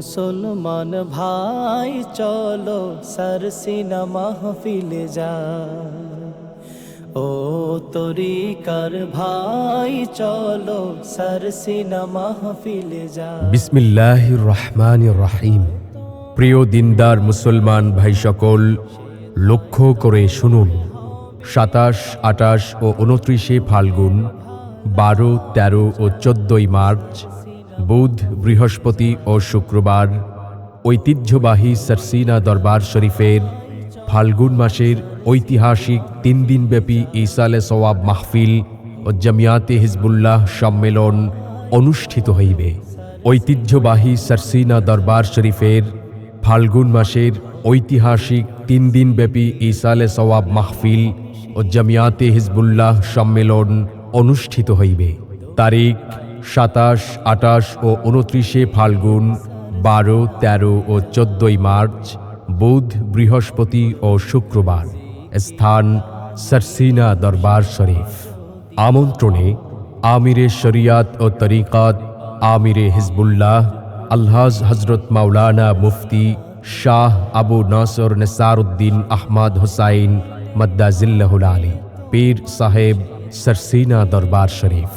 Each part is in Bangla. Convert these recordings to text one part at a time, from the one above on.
মুসলমান ভাই, চলো সরসিনা মাহফিলে যা ও তরিকার ভাই, চলো সরসিনা মাহফিলে যা বিসমিল্লাহ রহমান রহিম। প্রিয় দিনদার মুসলমান ভাই সকল, লক্ষ্য করে শুনুন। সাতাশ আটাশ ও উনত্রিশে ফাল্গুন, বারো, তেরো ও চোদ্দই মার্চ বুধ, বৃহস্পতি ও শুক্রবার ঐতিহ্যবাহী সারসিনা দরবার শরীফের ফাল্গুন মাসের ঐতিহাসিক তিন দিনব্যাপী ইসালে সওয়াব মাহফিল ও জামিয়াতে হিজবুল্লাহ সম্মেলন অনুষ্ঠিত হইবে। ঐতিহ্যবাহী সারসিনা দরবার শরীফের ফাল্গুন মাসের ঐতিহাসিক তিন দিনব্যাপী ইসালে সওয়াব মাহফিল ও জামিয়াতে হিজবুল্লাহ সম্মেলন অনুষ্ঠিত হইবে। তারিখ সাতাশ আটাশ ও উনত্রিশে ফাল্গুন, বারো, তেরো ও চোদ্দই মার্চ, বুধ, বৃহস্পতি ও শুক্রবার, স্থান সরসিনা দরবার শরীফ। আমন্ত্রণে আমিরে শরিয়াত ও তরিকাত আমিরে হিজবুল্লাহ, আলহাজ হজরত মাওলানা মুফতি শাহ আবু নাসর নেসারুদ্দিন আহমদ হুসাইন মদ্দাজিল্লাহুল আলী, পীর সাহেব সরসিনা দরবার শরীফ।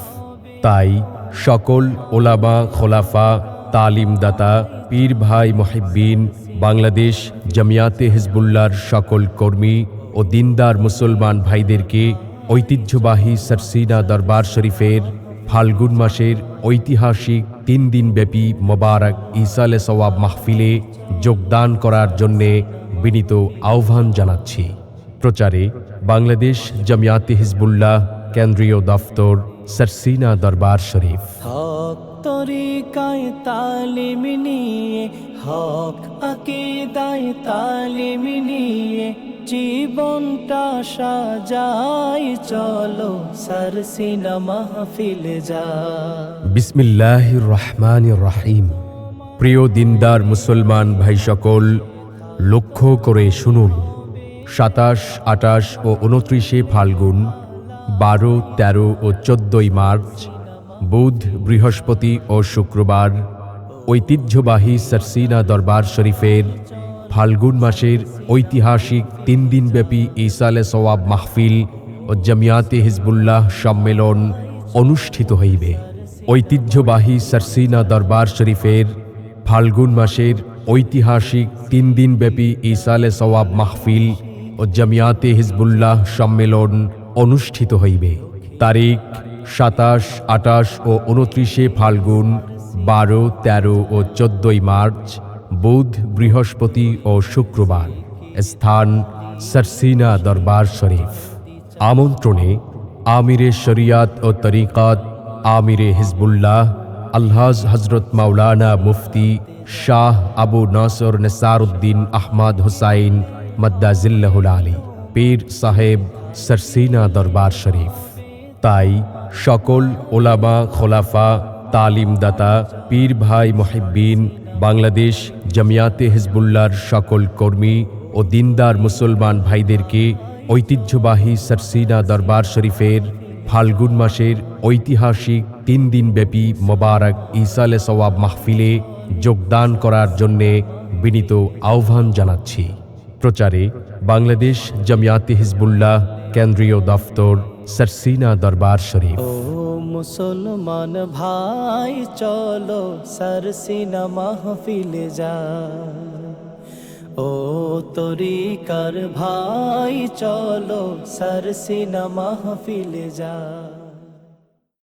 তাই সকল ওলামা, খোলাফা, তালিমদাতা, পীর ভাই মহিব্বিন, বাংলাদেশ জামিয়াতে হিজবুল্লাহর সকল কর্মী ও দিনদার মুসলমান ভাইদেরকে ঐতিহ্যবাহী সরসিনা দরবার শরীফের ফাল্গুন মাসের ঐতিহাসিক তিন দিনব্যাপী মোবারক ইসালে সওয়াব মাহফিলে যোগদান করার জন্যে বিনীত আহ্বান জানাচ্ছি। প্রচারে বাংলাদেশ জামিয়াতে হিজবুল্লাহ কেন্দ্রীয় দফতর সরসিনা দরবার শরীফ। হক তরিকায় তালিম নিয়ে হক আকিদায় তালিম নিয়ে জীবনটা সাজাই চলো সরসিনা মাহফিলে যা বিসমিল্লাহ রহমান রাহিম। প্রিয় দিনদার মুসলমান ভাই সকল লক্ষ্য করে শুনুন। সাতাশ আটাশ ও উনত্রিশে ফাল্গুন বারো, তেরো ও চোদ্দই মার্চ, বুধ, বৃহস্পতি ও শুক্রবার ঐতিহ্যবাহী সরসিনা দরবার শরীফের ফাল্গুন মাসের ঐতিহাসিক তিন দিনব্যাপী ইসালে সওয়াব মাহফিল ও জামিয়াতে হিজবুল্লাহ সম্মেলন অনুষ্ঠিত হইবে। ঐতিহ্যবাহী সরসিনা দরবার শরীফের ফাল্গুন মাসের ঐতিহাসিক তিন দিনব্যাপী ইসালে সওয়াব মাহফিল ও জামিয়াতে হিজবুল্লাহ সম্মেলন অনুষ্ঠিত হইবে। তারিখ সাতাশ আটাশ ও উনত্রিশে ফাল্গুন, বারো, তেরো ও চোদ্দই মার্চ, বুধ, বৃহস্পতি ও শুক্রবার। স্থান সরসিনা দরবার শরীফ। আমন্ত্রণে আমিরে শরিয়াত ও তরিকাত আমিরে হিজবুল্লাহ, আলহাজ হজরত মাওলানা মুফতি শাহ আবু নাসর নেসারুদ্দিন আহমদ হুসাইন মদ্দাজিল্লাহুল আলী, পীর সাহেব সরসিনা দরবার শরীফ। তাই সকল ওলামা, খোলাফা, তালিমদাতা পীর ভাই মহিব্বিন, বাংলাদেশ জামিয়াতে হিজবুল্লাহর সকল কর্মী ও দিনদার মুসলমান ভাইদেরকে ঐতিহ্যবাহী সরসিনা দরবার শরীফের ফাল্গুন মাসের ঐতিহাসিক তিন দিনব্যাপী মোবারক ইসালে সওয়াব মাহফিলে যোগদান করার জন্যে বিনীত আহ্বান জানাচ্ছি। প্রচারে বাংলাদেশ জামিয়াতে হিজবুল্লাহ কেন্দ্রীয় দফতর সরসিনা দরবার শরীফ। মুসলমান ভাই, চলো সরসিনা মাহফিলে যা ও তরিকার ভাই, চলো সরসিনা মাহফিলে যা